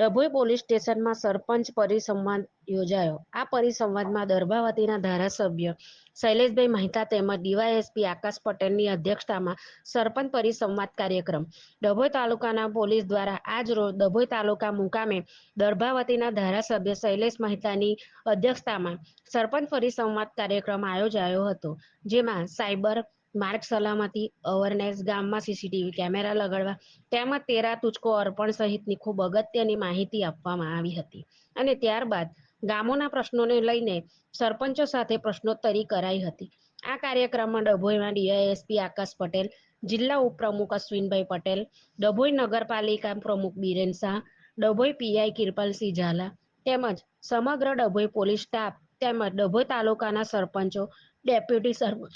Dabhoi police સ્ટેશનમાં સરપંચ પરિસંવાદ યોજાયો. આ પરિસંવાદમાં દર્ભાવતીના ધારાસભ્ય શૈલેષભાઈ મહેતા તેમજ ડીવાયએસપી આકાશ પટેલની અધ્યક્ષતામાં સરપંચ પરિસંવાદ કાર્યક્રમ. ડભોઈ તાલુકાના પોલીસ દ્વારા આજ રોજ ડભોઈ તાલુકા મુકામે દર્ભાવતીના ધારાસભ્ય શૈલેષ મહેતાની અધ્યક્ષતામાં સરપંચ પરિસંવાદ કાર્યક્રમ આયોજાયો હતો, જેમાં સાયબર માર્ગ સલામતી અવેરનેસ, ગામમાં સીસીટીવી કેમેરા લગાડવા તેમજ તેરા તુચકો અર્પણ સહિતની ખૂબ અગત્યની માહિતી આપવામાં આવી હતી. અને ત્યારબાદ ગામોના પ્રશ્નોને લઈને સરપંચો સાથે પ્રશ્નોત્તરી કરાઈ હતી. આ કાર્યક્રમમાં ડભોઈમાં ડીઆઈએસપી આકાશ પટેલ, જિલ્લા ઉપપ્રમુખ અશ્વિનભાઈ પટેલ, ડભોઈ નગરપાલિકા પ્રમુખ બીરેન શાહ, ડભોઈ પીઆઈ કિરપાલસિંહ ઝાલા તેમજ સમગ્ર ડભોઈ પોલીસ સ્ટાફ તેમજ ડભોઈ તાલુકાના સરપંચો, ડેપ્યુટી સરપંચ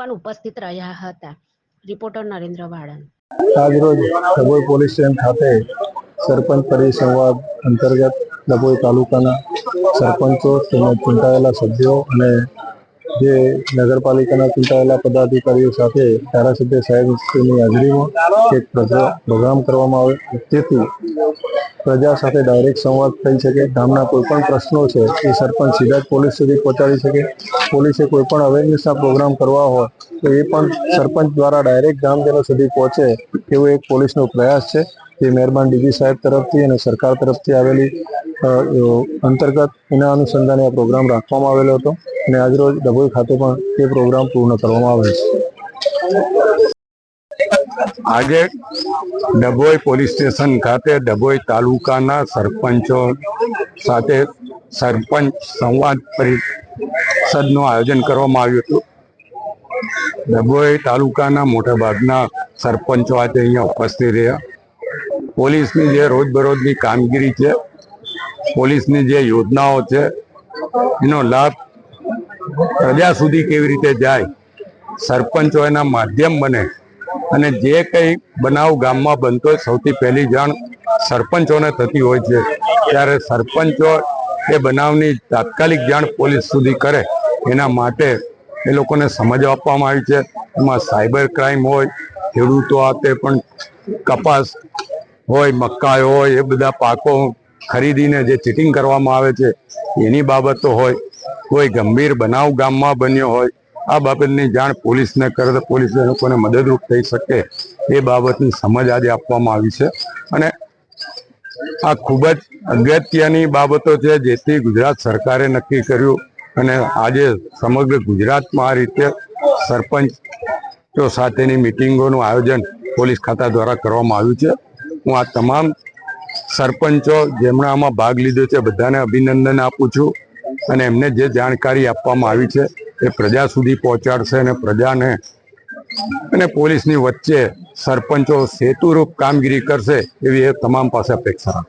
પણ ઉપસ્થિત રહ્યા હતા. રિપોર્ટર નરેન્દ્ર વાળન આજરોજ ડભોઈ પોલીસ સ્ટેશન ખાતે સરપંચ પરિસંવાદ અંતર્ગત ડભોઈ તાલુકાના સરપંચો તેમજ ચૂંટાયેલા સભ્યો અને જે નગરપાલિકાના ચૂંટાયેલા પદાધિકારીઓ સાથે ધારાસભ્ય સાહેબની હાજરીમાં એક પ્રોગ્રા- પ્રોગ્રામ કરવામાં આવે. તેથી પ્રજા સાથે ડાયરેક્ટ સંવાદ થઈ શકે. ગામના કોઈ પણ પ્રશ્નો છે, એ સરપંચ સીધા જ પોલીસ સુધી પહોંચાડી શકે. પોલીસે કોઈ પણ અવેરનેસના પ્રોગ્રામ કરવા હોય, તો એ પણ સરપંચ દ્વારા ડાયરેક્ટ ગામજનો સુધી પહોંચે એવો એક પોલીસનો પ્રયાસ છે. જે મહેરબાન ડીજી સાહેબ તરફથી અને સરકાર તરફથી આવેલી અંતર્ગત એના અનુસંધાને આ પ્રોગ્રામ રાખવામાં આવેલો હતો અને આજરોજ ડભોઈ ખાતે પણ એ પ્રોગ્રામ પૂર્ણ કરવામાં આવે છે. આજે ડભોઈ પોલીસ સ્ટેશન ખાતે ડભોઈ તાલુકાના સરપંચો સાથે સરપંચ સંવાદ પરિષદનું આયોજન કરવામાં આવ્યું હતું. ડભોઈ તાલુકાના મોટાભાગના સરપંચો આજે અહીંયા ઉપસ્થિત રહ્યા. પોલીસની જે રોજબરોજની કામગીરી છે, પોલીસની જે યોજનાઓ છે, એનો લાભ પ્રજા સુધી કેવી રીતે જાય, સરપંચો એના માધ્યમ બને અને જે કંઈ બનાવ ગામમાં બનતો હોય, સૌથી પહેલી જાણ સરપંચોને થતી હોય છે. ત્યારે સરપંચો એ બનાવની તાત્કાલિક જાણ પોલીસ સુધી કરે, એના માટે એ લોકોને સમજ આપવામાં આવી છે. એમાં સાયબર ક્રાઇમ હોય, ખેડૂતો આ તે પણ કપાસ હોય, મકાઈ હોય, એ બધા પાકો ખરીદીને જે ચીટિંગ કરવામાં આવે છે, એની બાબતો હોય. કોઈ ગંભીર બનાવ ગામમાં બન્યો હોય, આ બાબતની જાણ પોલીસને કરે તો પોલીસ લોકોને મદદરૂપ થઈ શકે એ બાબતની સમજ આજે આપવામાં આવી છે. અને આ ખૂબ જ અગત્યની બાબતો છે, જેથી ગુજરાત સરકારે નક્કી કર્યું અને આજે સમગ્ર ગુજરાતમાં આ રીતે સરપંચો સાથેની મિટિંગોનું આયોજન પોલીસ ખાતા દ્વારા કરવામાં આવ્યું છે. હું આ તમામ સરપંચો જેમણે આમાં ભાગ લીધો છે, બધાને અભિનંદન આપું છું અને એમને જે જાણકારી આપવામાં આવી છે એ પ્રજા સુધી પહોંચાડશે અને પ્રજાને અને પોલીસની વચ્ચે સરપંચો સેતુરૂપ કામગીરી કરશે એવી એ તમામ પાસે અપેક્ષા.